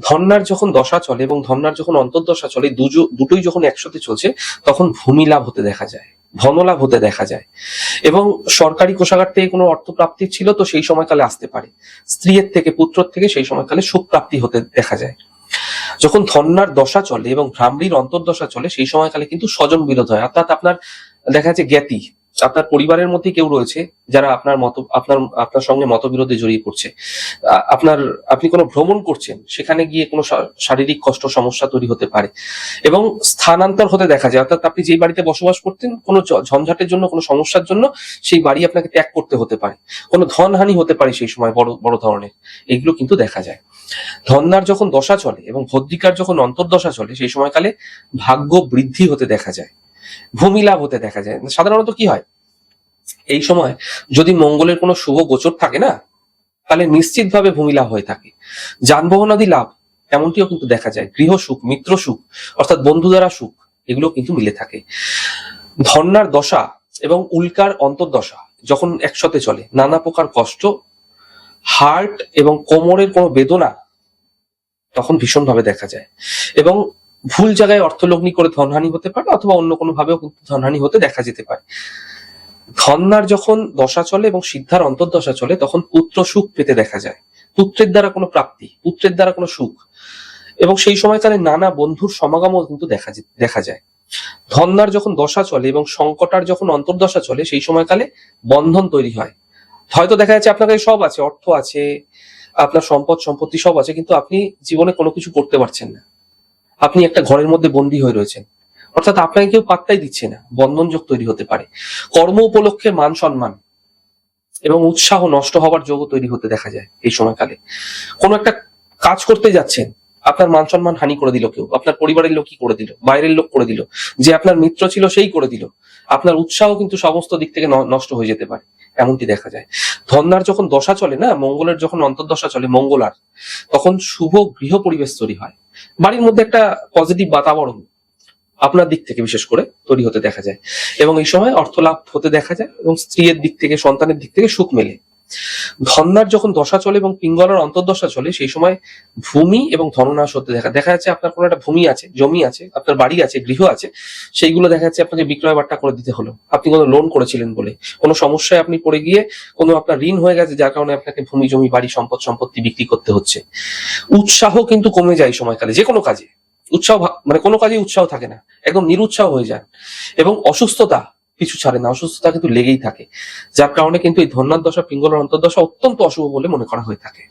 ধন্যার যখন দশা চলে এবং ধন্যার যখন অন্তর্দশা চলে, দুজো, দুটোই যখন একসাথে চলছে, তখন ভূমি লাভ হতে দেখা যায়, ধনলাভ হতে দেখা যায়। এবং সরকারি কোষাগার থেকে কোনো অর্থ প্রাপ্তি ছিল তো সেই সময়কালে আসতে পারে। স্ত্রীর থেকে, পুত্রর থেকে সেই সময়কালে সুখ প্রাপ্তি হতে দেখা যায়। যখন ধন্যার দশা চলে এবং ভ্রামরীর অন্তর্দশা চলে, সেই সময়কালে কিন্তু স্বজন বিরোধ হয়। অর্থাৎ আপনার দেখা যাচ্ছে জ্ঞাতি আপনার পরিবারের মধ্যে কেউ রয়েছে যারা আপনার মত, আপনার আপনার সঙ্গে মতবিরোধে জড়িয়ে পড়ছে। আপনার, আপনি কোনো ভ্রমণ করছেন, সেখানে গিয়ে কোনো শারীরিক কষ্ট, সমস্যা তৈরি হতে পারে। এবং স্থানান্তর হতে দেখা যায়, অর্থাৎ আপনি যেই বাড়িতে বসবাস করতেন, কোনো ঝঞ্ঝাটের জন্য, কোনো সমস্যার জন্য, সেই বাড়ি আপনাকে ত্যাগ করতে হতে পারে। কোনো ধনহানি হতে পারে সেই সময় বড় বড় ধরনের। এগুলো কিন্তু দেখা যায়। ধন্যার যখন দশা চলে এবং ভদ্রিকার যখন অন্তর্দশা চলে, সেই সময়কালে ভাগ্য বৃদ্ধি হতে দেখা যায়। ভূমি লাভ হতে দেখা যায়। সাধারণত কি হয়? এই সময় যদি মঙ্গলের কোনো শুভ গোচর থাকে না, তাহলে নিশ্চিতভাবে ভূমি লাভ হয়ে থাকে। যানবাহন আদি লাভ, এমনটিও কিন্তু দেখা যায়। গৃহ সুখ, মিত্র সুখ, অর্থাৎ বন্ধু দ্বারা সুখ, এগুলো কিন্তু মিলে থাকে। ধন্যার দশা এবং উল্কার অন্তর্দশা যখন একসাথে চলে, নানা প্রকার কষ্ট, হার্ট এবং কোমরের কোনো বেদনা তখন ভীষণভাবে দেখা যায়। এবং ভুল জায়গায় অর্থলগ্নি করে ধনহানি হতে পারে, অথবা অন্য কোনো ভাবেও কিন্তু ধনহানি হতে দেখা যেতে পারে। ধন্যার যখন দশা চলে এবং সিদ্ধার অন্তর্দশা চলে, তখন পুত্র সুখ পেতে দেখা যায়। পুত্রের দ্বারা কোনো প্রাপ্তি, পুত্রের দ্বারা কোনো সুখ। এবং সেই সময়কালে নানা বন্ধুর সমাগমও কিন্তু দেখা দেখা যায়। ধন্যার যখন দশা চলে এবং সংকটার যখন অন্তর্দশা চলে, সেই সময়কালে বন্ধন তৈরি হয়। হয়তো দেখা যাচ্ছে আপনার কাছে সব আছে, অর্থ আছে, আপনার সম্পদ, সম্পত্তি সব আছে, কিন্তু আপনি জীবনে কোনো কিছু করতে পারছেন না। আপনি একটা ঘরের মধ্যে বন্দী হয়ে রয়েছেন। অর্থাৎ আপনাকে কেউ পাত্তাই দিচ্ছে না, বন্ধনযোগ তৈরি হতে পারে। কর্ম উপলক্ষে মান সম্মান এবং উৎসাহ নষ্ট হওয়ার যোগও তৈরি হতে দেখা যায় এই সময়কালে। কোনো একটা কাজ করতে যাচ্ছেন, আপনার মান সম্মান হানি করে দিল কেউ, আপনার পরিবারের লোকই করে দিল, বাইরের লোক করে দিল, যে আপনার মিত্র ছিল সেই করে দিল। আপনার উৎসাহ কিন্তু সমস্ত দিক থেকে নষ্ট হয়ে যেতে পারে, এমনটি দেখা যায়। ধন্যার যখন দশা চলে না, মঙ্গলের যখন অন্তর্দশা চলে মঙ্গলার তখন শুভ গৃহ পরিবেশ তৈরি হয়। বাড়ির মধ্যে একটা পজিটিভ বাতাবরণ আপনার দিক থেকে বিশেষ করে তৈরি হতে দেখা যায়। এবং এই সময় অর্থ লাভ হতে দেখা যায় এবং স্ত্রীর দিক থেকে, সন্তানের দিক থেকে সুখ মেলে। ধন্যার যখন দশা চলে এবং পিঙ্গলার অন্তর্দশা চলে, সেই সময় ভূমি এবং ধননাশ হতে দেখা দেখা যাচ্ছে আপনার কোনো একটা ভূমি আছে, জমি আছে, আপনার বাড়ি আছে, গৃহ আছে, সেইগুলো দেখা যাচ্ছে আপনাকে বিক্রয় বাট্টা করে দিতে হলো। আপনি কোনো লোন করেছিলেন বলে। কোনো সমস্যায় আপনি পড়ে গিয়ে কোনো আপনার ঋণ হয়ে গেছে, যার কারণে আপনাকে ভূমি, জমি, বাড়ি, সম্পদ, সম্পত্তি বিক্রি করতে হচ্ছে। উৎসাহ কিন্তু কমে যায় সময়কালে যে কোনো কাজে। উৎসাহ মানে কোনো কাজে উৎসাহ থাকে না। একদম নিরুৎসাহ হয়ে যান। এবং অসুস্থতা পিছু ছাড়ে না, অসুস্থতা কিন্তু লেগেই থাকে। যার কারণে কিন্তু এই ধন্যার দশা পিঙ্গলের অন্তর্দশা অত্যন্ত অশুভ বলে মনে করা হয়ে থাকে।